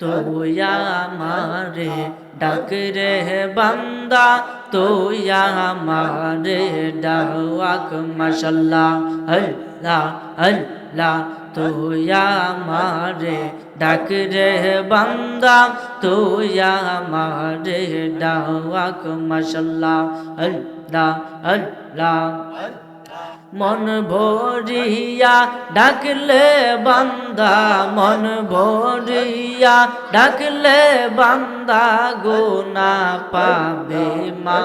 তুই আমারে ডাক রে বান্দা, তুই আমারে ডাক মাশাল্লাহ, আল্লাহ আল্লাহ, তুই আমারে ডাক রে বান্দা, তুই আমারে ডাক মাশাল্লাহ, আল্লাহ আল্লাহ। মন ভরিয়া ডাকলে বান্দা মন ভরিয়া ডাকলে বান্দা গোনা পাবে মা।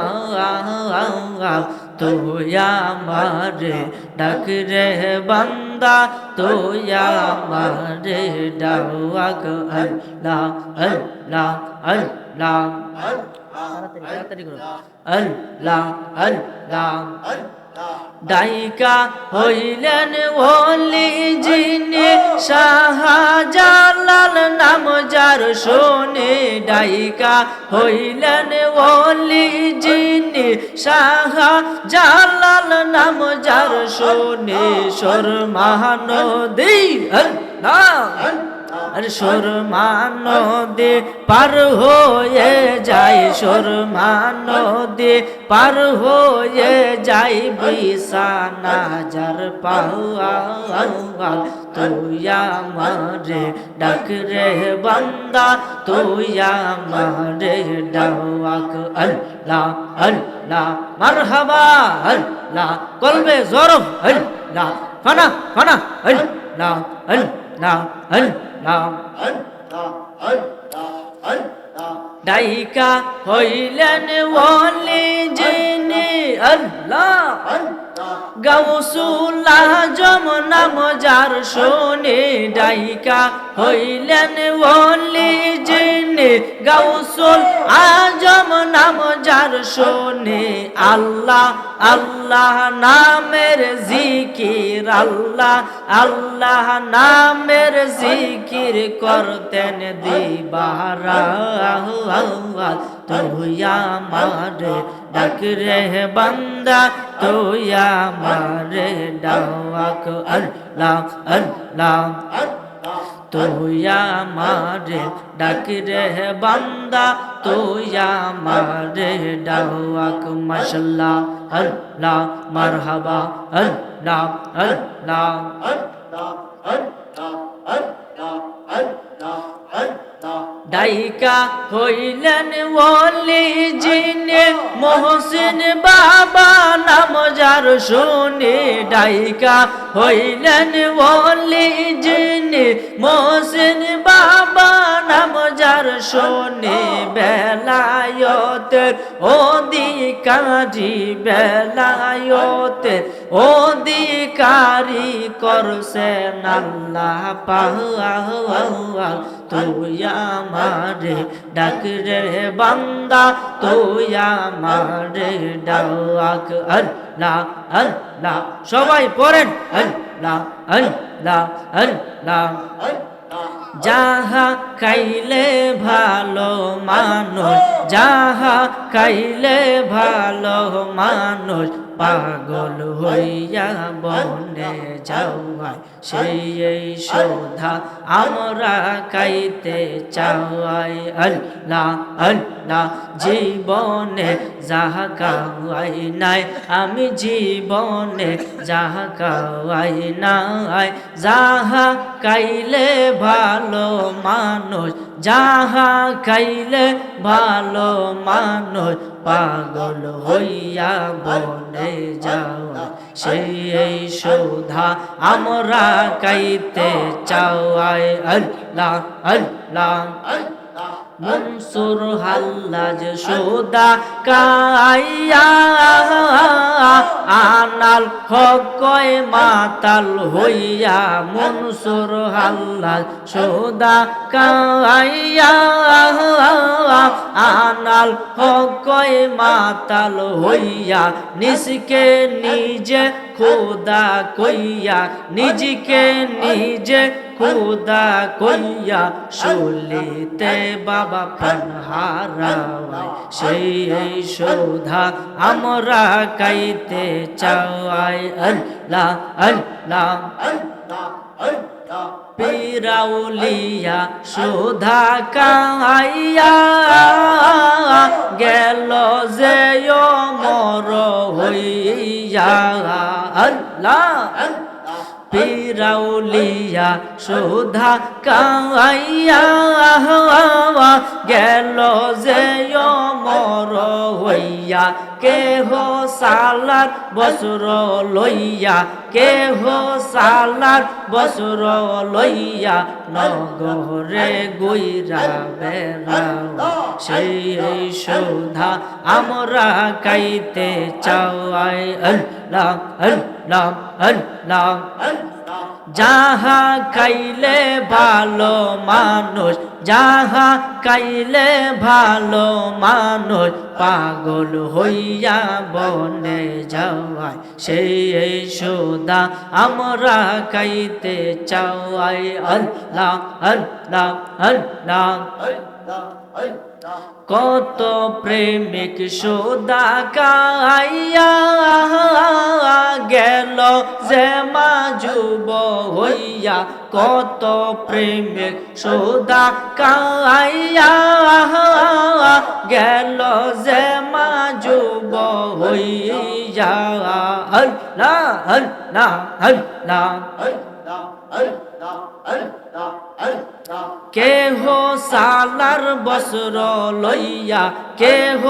তোয়া মারে ডাক রে বান্দা তোয়া মারে ডাক। আল্লাহ আল্লাহ আল্লাহ। করো। আল্লাহ আল্লাহ। ডাইকা হইলেন ওলি যিনি শাহজালাল নাম যার শোনে। ডাইকা হইলেন ওলি যিনি শাহজালাল নাম যার শোনে। মহানদী আল্লাহ আর সুরমা নদী পার হয়ে যায় সুরমা নদী পার হয়ে যায়, বিছানা যার পাওয়া তুই আমারে ডাক রে বান্দা, তুই আমারে ডাক। আল্লাহ আল্লাহ, মারহাবা, আল্লাহ, কলবে জরফ, আল্লাহ, ফানা ফানা, আল্লাহ আল্লাহ আল্লাহ ডাইকা হইলেন ওলি যিনি আল্লাহ। শোনে ডাইকা হইলেন ওলি গাউসুল আজম নাম যার শোনে আল্লাহ আল্লাহ নামের জিকির, আল্লাহ আল্লাহ নামের জিকির করতেন দিবারা। তুইয়া মারে ডাক রে বান্দা তুইয়া মারে ডাক। আল্লাহ আল্লাহ তুইয়া মারে ডাকি রে বান্দা তুইয়া মারে ডাক মাশাল্লাহ আল্লাহ মারহাবা আল্লাহ আল্লাহ ডাইকা হইলেন ওলি জিনে মোহসিন বাবা নাম যার শুনে। ডাইকা হইলেন ওলি জিনে মোহসিন বাবা নাম যার শুনে। বেলায়তের অধিকারী বেলায়তের অধিকারী করছেন আল্লাহ। পাওয়া তুই আমারে ডাক রে বান্দা, তুই আমারে ডাক। আল্লাহ আল্লাহ সবাই পড়েন। আল্লাহ আল্লাহ আল্লাহ যাহা খাইলে ভালো মানুষ, যাহা খাইলে ভালো মানুষ পাগল হইয়া বনে যাওয়ায়, সেই এই শোধা আমরা খাইতে চাওয়াই আল্লাহ আল্লাহ, জীবনে যাহা কাওয়াই নাই, আমি জীবনে যাহা কাওয়াই নাই। যাহা খাইলে ভালো মানুষ যাহা খাইলে ভালো মানুষ পাগল হইয়া বনে যাও সেই শোধা আমরা কাইতে চাওয়াই আল্লাহ আল্লাহ। মনসুর হাল্লাজ সোদা কাইয়া আনাল হকয় মাতাল হইয়া মনসুর হাল্লাজ সোদা কাইয়া আনাল হকয় মাতাল হইয়া নিজকে নিজে খোদা কইয়া, নিজকে নিজে খোদা কইয়া, শুলিতে বাবা প্রাণ হারাওয়ায় সেই এই শোধা আমরা কাইতে চাওয়াই আল্লাহ আল্লাহ. পিরাউলিয়া সুধা কাইয়া গেল যে মর হইয়া আল্লাহ পিরাউলিয়া সুধা কাইয়া গেল যে মর হইয়া, কেহ সালার বসর লইয়া, কেহ সালার বসর লইয়া নগরে গইরা বেড়া সেই সুধা আমরা কাইতে চাওয়াই আল্লাহ আল্লাহ আল্লাহ। যাহা খাইলে ভালো মানুষ যাহা কাইলে ভালো মানুষ পাগল হইয়া বনে যাওয়ায়, সেই সুদা আমরা কাইতে চাওয়াই। আল্লাহ আল্লাহ আল্লাহ। কত প্রেমিক সুদা কাইয়া গেল যে মা যুব হইয়া, কত প্রেমিক সুদা কাইয়া গেল যে মা যুব হইয়া আল্লাহ আল্লাহ আল্লাহ কেহ সালার বসর লইয়া, কেহ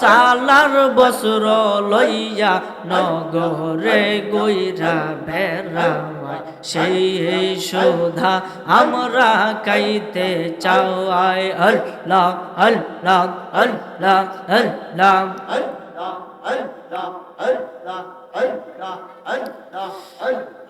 সালার বসর লইয়া নগরে গইরা বেড়াওয়ায় সেই সুধা আমরা কাইতে চাওয়াই আল্লাহ আল্লাহ আল্লাহ আল্লাহ।